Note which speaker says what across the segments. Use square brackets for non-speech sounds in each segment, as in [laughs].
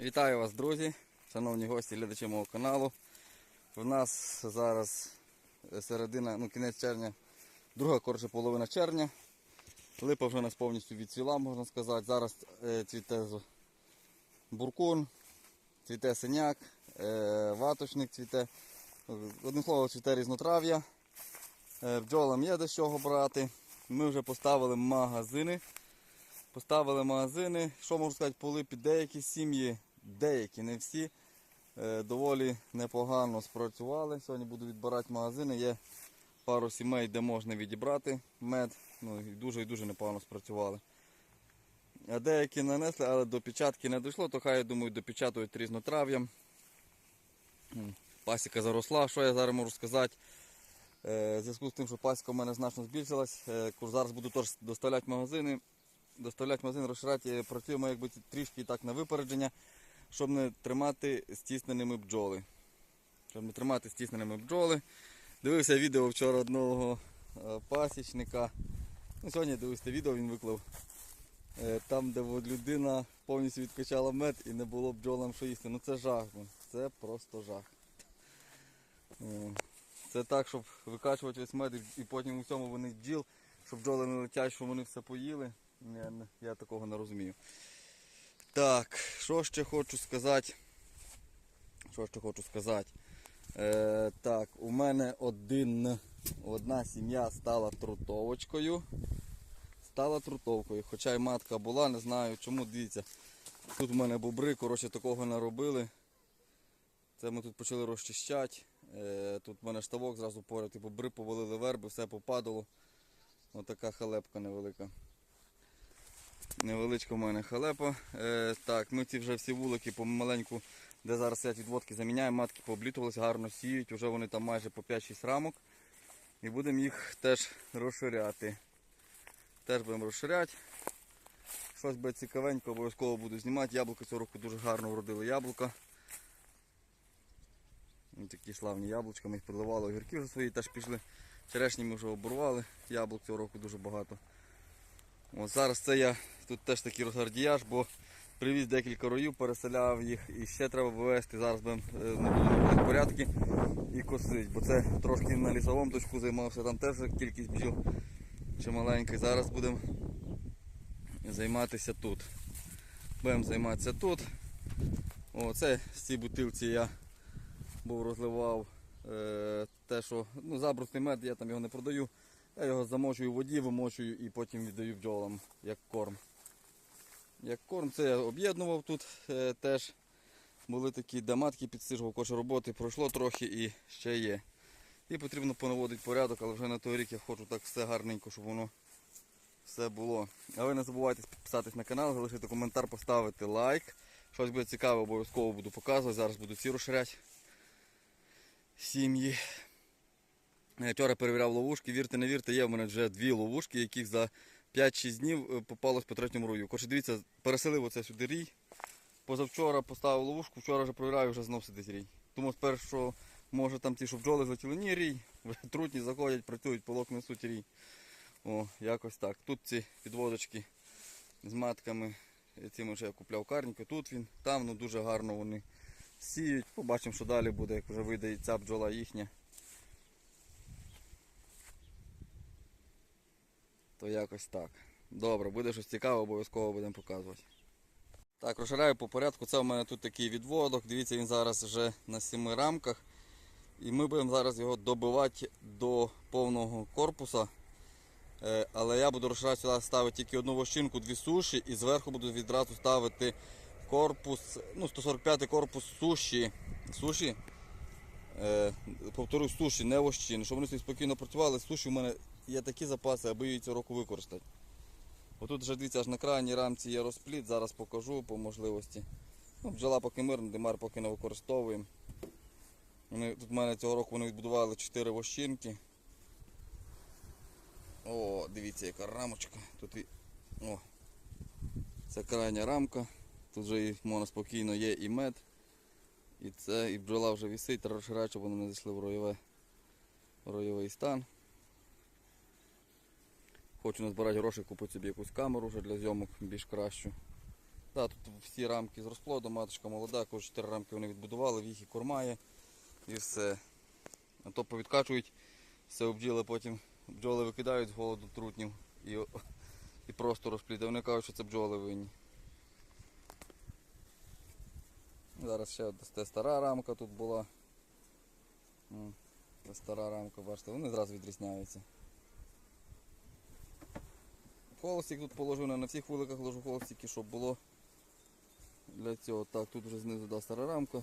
Speaker 1: Вітаю вас, друзі, шановні гості, глядачі мого каналу. У нас зараз середина, ну кінець червня, друга коротше половина червня. Липа вже нас повністю відцвіла, можна сказати. Зараз е, цвіте буркун, цвіте синяк, е, ваточник цвіте. Одним словом, цвіте різнотрав'я. Е, бджолам є до чого брати. Ми вже поставили магазини. Поставили магазини. Що можу сказати, по липі деякі сім'ї, деякі, не всі, е, доволі непогано спрацювали. Сьогодні буду відбирати магазини. Є пару сімей, де можна відібрати мед. Ну, і дуже і дуже непогано спрацювали. А деякі нанесли, але до печатки не дійшло, то хай, я думаю, допечатують різнотрав'ям. Пасіка заросла. Що я зараз можу сказати? Е, В зв'язку з тим, що пасіка в мене значно збільшилась, е, зараз буду теж доставляти магазини. Доставляти магазин, розширяти, працюємо якби трішки так на випередження, щоб не тримати стісненими бджоли. Щоб не тримати стісненими бджоли. Дивився відео вчора одного е, пасічника. Ну, сьогодні дивився відео, він виклав. е, Там, де людина повністю відкачала мед і не було бджолам що їсти. Ну це жах. Це просто жах. Це так, щоб викачувати весь мед і- потім у всьому вони бджіл, щоб бджоли не летять, що вони все поїли. Я такого не розумію. Так, що ще хочу сказати? Що ще хочу сказати? Е, так, у мене один, одна сім'я стала трутовочкою. Стала трутовкою. Хоча й матка була, не знаю чому. Дивіться. Тут у мене бобри, коротше, такого не робили. Це ми тут почали розчищати. Е, тут в мене штавок зразу поряд, і бобри повалили верби, все попадало. Отака халепка невелика. Невеличка в мене халепа. Е, так, ми ці вже всі вулики помаленьку, де зараз сидять відводки, заміняємо, матки пооблітувалися, гарно сіють, вже вони там майже по 5-6 рамок. І будемо їх теж розширяти. Теж будемо розширяти. Щось буде цікавенько, обов'язково буду знімати. Яблука цього року дуже гарно вродили яблука. Ось такі славні яблучка, ми їх підливали, огірки вже свої теж пішли. Черешні ми вже оборвали, яблук цього року дуже багато. От зараз це я тут теж такий розгардіяж, бо привіз декілька роїв, переселяв їх і ще треба вивезти. Зараз будемо е, в порядки і косить, бо це трошки на лісовому точку займався, там теж кількість бджіл чималенька. Зараз будемо займатися тут. Будемо займатися тут. О, з цій бутилці я був розливав е, те, що ну, забрусний мед, я там його не продаю. Я його замочую в воді, вимочую і потім віддаю бджолам як корм. Як корм, це я об'єднував тут е, теж. Були такі даматки, підсижував коші роботи, пройшло трохи і ще є. І потрібно понаводити порядок, але вже на той рік я хочу так все гарненько, щоб воно все було. А ви не забувайте підписатись на канал, залишити коментар, поставити лайк. Щось буде цікаве, обов'язково буду показувати. Зараз буду ці розширяти сім'ї. Я вчора перевіряв ловушки, вірте, не вірте, є в мене вже дві ловушки, яких за 5-6 днів е, попалось по третьому рою. Коротше, дивіться, переселив оце сюди рій. Позавчора поставив ловушку, вчора вже провіряю, вже знов сидить рій. Тому спершу, що може там ті, що бджоли злетіли, ні, рій, вже [laughs] трутні заходять, працюють, полок несуть рій. О, якось так. Тут ці підводочки з матками, цими вже я купляв карніки. Тут він, там ну, дуже гарно вони сіють. Побачимо, що далі буде, як вже вийде і ця бджола їхня. То якось так. Добре, буде щось цікаве, обов'язково будемо показувати. Так, розширяю по порядку. Це у мене тут такий відводок. Дивіться, він зараз вже на сіми рамках. І ми будемо зараз його добивати до повного корпуса. Е, Але я буду розширяти сюди ставити тільки одну вощинку, дві суші і зверху буду відразу ставити корпус, ну 145 корпус суші. Суші. Е, повторюсь, суші, не вощини. Щоб вони спокійно працювали, суші у мене є такі запаси, аби її цього року використати. Отут вже дивіться, аж на крайній рамці є розпліт, зараз покажу по можливості. Ну, бджола поки мирна, димар поки не використовуємо. Вони, тут в мене цього року вони відбудували 4 вощинки. О, дивіться, яка рамочка. Тут і... О, це крайня рамка. Тут вже можна спокійно є і мед. І це, і бджола вже висить, треба щоб вони не зайшли в ройове, в ройовий стан. Хочу назбирати гроші, купити собі якусь камеру вже для зйомок більш кращу. Да, тут всі рамки з розплоду, маточка молода, кожні 4 рамки вони відбудували, в їх і корма є, і все. А то повідкачують, все обділи, потім бджоли викидають з голоду трутнів і, і просто розплід. Вони кажуть, що це бджоли винні. Зараз ще це стара рамка тут була. Стара рамка, бачите, вони зразу відрізняються. Холостик тут положив, на всіх вуликах ложу холостики, щоб було для цього. Так, тут вже знизу да, стара рамка.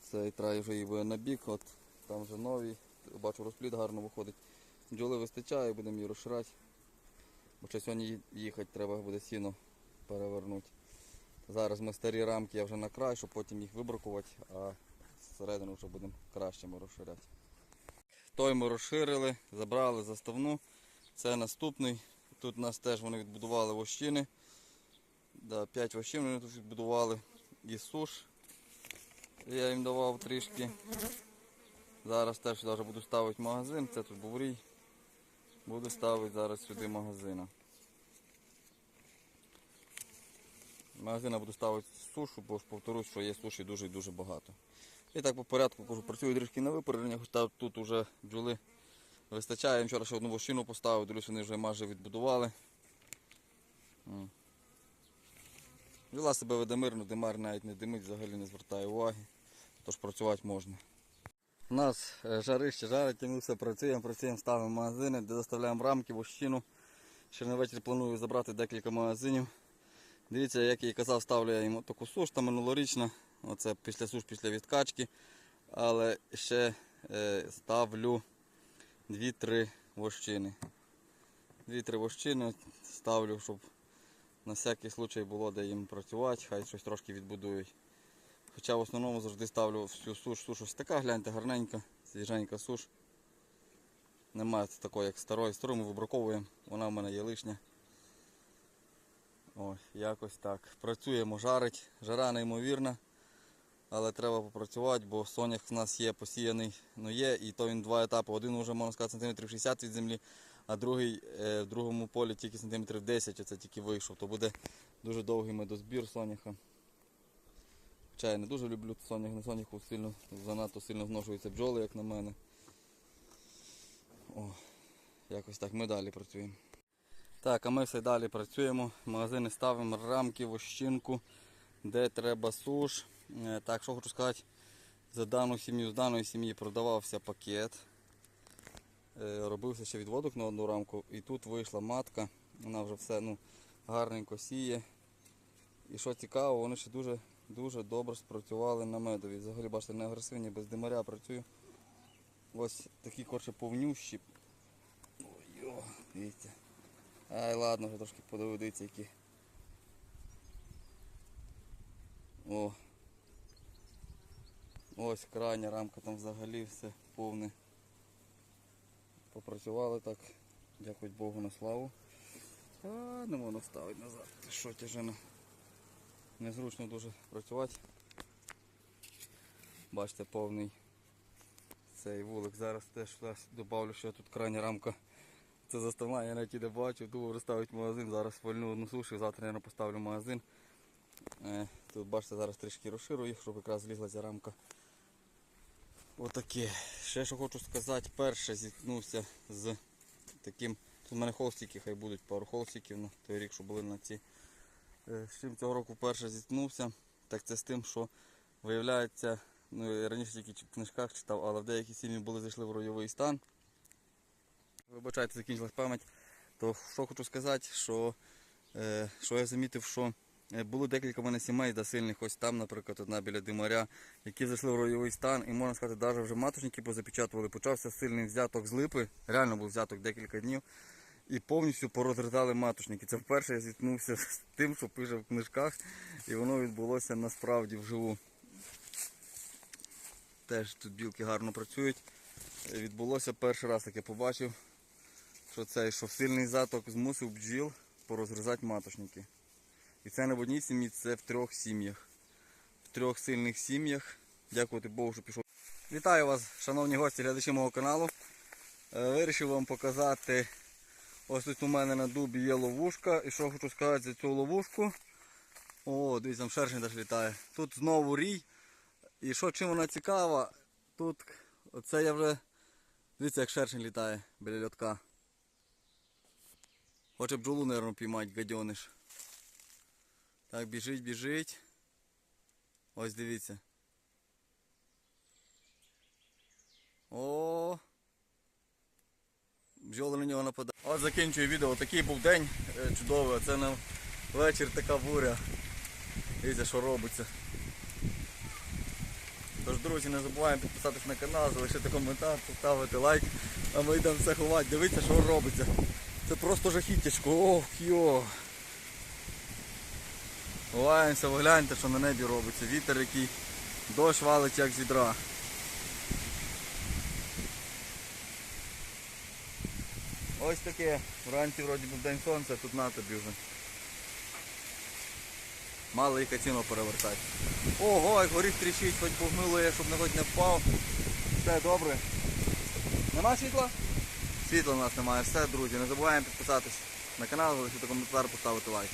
Speaker 1: Цей трай вже її на бік, от там вже новий. Бачу розплід гарно виходить. Бджоли вистачає, будемо її розширати. Бо ще сьогодні їхати треба буде сіно перевернути. Зараз ми старі рамки я вже на край, щоб потім їх вибракувати, а всередину вже будемо кращими розширяти. Той ми розширили, забрали заставну. Це наступний. Тут у нас теж вони відбудували вощини. Да, 5 вощин вони тут відбудували. І суш. Я їм давав трішки. Зараз теж сюди буду ставити магазин. Це тут був рій. Буду ставити зараз сюди магазина. Магазина буду ставити сушу, бо ж повторюсь, що є суші дуже і дуже багато. І так по порядку кажу, працюю трішки на випередження, хоча тут вже бджоли вистачає. Вчора ще одну вощину поставив, дивлюсь, вони вже майже відбудували. Бджола себе веде мирно, димар навіть не димить, взагалі не звертає уваги, тож працювати можна. У нас е, жарище жарить, ми все працюємо, працюємо, ставимо магазини, де заставляємо рамки, вощину. Ще на вечір планую забрати декілька магазинів. Дивіться, як я і казав, ставлю я йому таку суш там минулорічна. Оце після суш, після відкачки. Але ще е, ставлю 2-3 вощини. 2-3 вощини ставлю, щоб на всякий случай було де їм працювати, хай щось трошки відбудують. Хоча в основному завжди ставлю всю суш. Суш ось така, гляньте, гарненька, свіженька суш. Немає такої, як старої. Стару ми вибраковуємо, вона в мене є лишня. Ось, якось так. Працюємо, жарить. Жара неймовірна. Але треба попрацювати, бо сонях в нас є посіяний, ну є, і то він два етапи. Один вже, можна сказати, сантиметрів 60 від землі, а другий е, в другому полі тільки сантиметрів 10, оце тільки вийшов. То буде дуже довгий медозбір соняха. Хоча я не дуже люблю сонях, на соняху сильно, занадто сильно зношуються бджоли, як на мене. О, якось так ми далі працюємо. Так, а ми все далі працюємо. Магазини ставимо рамки, вощинку, де треба суш. Е, Так, що хочу сказати, за дану сім'ю, з даної сім'ї продавався пакет. Е, Робився ще відводок на одну рамку. І тут вийшла матка. Вона вже все ну, гарненько сіє. І що цікаво, вони ще дуже, дуже добре спрацювали на медові. Взагалі, бачите, не агресивні, без димаря працюю. Ось такі корче повнющі. Ой, о, дивіться. Ай, ладно, вже трошки подивив, дивіться, які. О. Ось крайня рамка там взагалі все повне. Попрацювали так. Дякую Богу на славу. А, не можна вставити назад. Що тяжено. Незручно дуже працювати. Бачите, повний цей вулик. Зараз теж додавлю, що тут крайня рамка. Це заставна, я навіть і не бачив, думав розставити магазин, зараз вольну одну сушу, завтра я поставлю магазин. Е, Тут бачите, зараз трішки розширю їх, щоб якраз злізла ця рамка. Отаке. Ще що хочу сказати, перше зіткнувся з таким. Тут в мене холстики, хай будуть пару холстиків на той рік, що були на ці. Е, З чим цього року вперше зіткнувся, так це з тим, що виявляється, ну я раніше тільки в книжках читав, але в деякі сім'ї були зайшли в ройовий стан. Вибачайте, закінчилась пам'ять. То що хочу сказати, що, е, що я замітив, що було декілька мене сімей да, сильних, ось там, наприклад, одна біля димаря, які зайшли в ройовий стан, і можна сказати, навіть вже маточники позапечатували, почався сильний взяток з липи, реально був взяток декілька днів, і повністю порозрізали маточники. Це вперше я зіткнувся з тим, що пише в книжках, і воно відбулося насправді вживу. Теж тут білки гарно працюють. Е, Відбулося перший раз, як я побачив що цей, що сильний заток змусив бджіл порозрізати маточники. І це не в одній сім'ї, це в трьох сім'ях. В трьох сильних сім'ях. Дякувати Богу, що пішов. Вітаю вас, шановні гості, глядачі мого каналу. Е, Вирішив вам показати. Ось тут у мене на дубі є ловушка. І що хочу сказати за цю ловушку. О, дивіться, там шершень теж літає. Тут знову рій. І що чим вона цікава, тут оце я вже. Дивіться, як шершень літає біля льотка. Хоче бджолу, мабуть, піймати, гадьониш. Так, біжить, біжить. Ось дивіться. О. Бджоли на нього нападають. От закінчую відео. Такий був день е, чудовий. Оце на вечір така буря. Дивіться, що робиться. Тож, друзі, не забуваємо підписатись на канал, залишити коментар, поставити лайк, а ми йдемо все ховати. Дивіться, що робиться. Це просто жахіттячко. Ох, йо. Ховаємося, ви гляньте, що на небі робиться. Вітер який, дощ валить як з відра. Ось таке. Вранці вроді був день сонця, тут на тобі вже. Мало і каціно перевертати. Ого, як горіх тріщить, хоч погнуло, я, щоб на хоч не впав. Все добре. Нема світла? Світла у нас немає. Все, друзі. Не забуваємо підписатись на канал, залишити коментар, поставити лайк.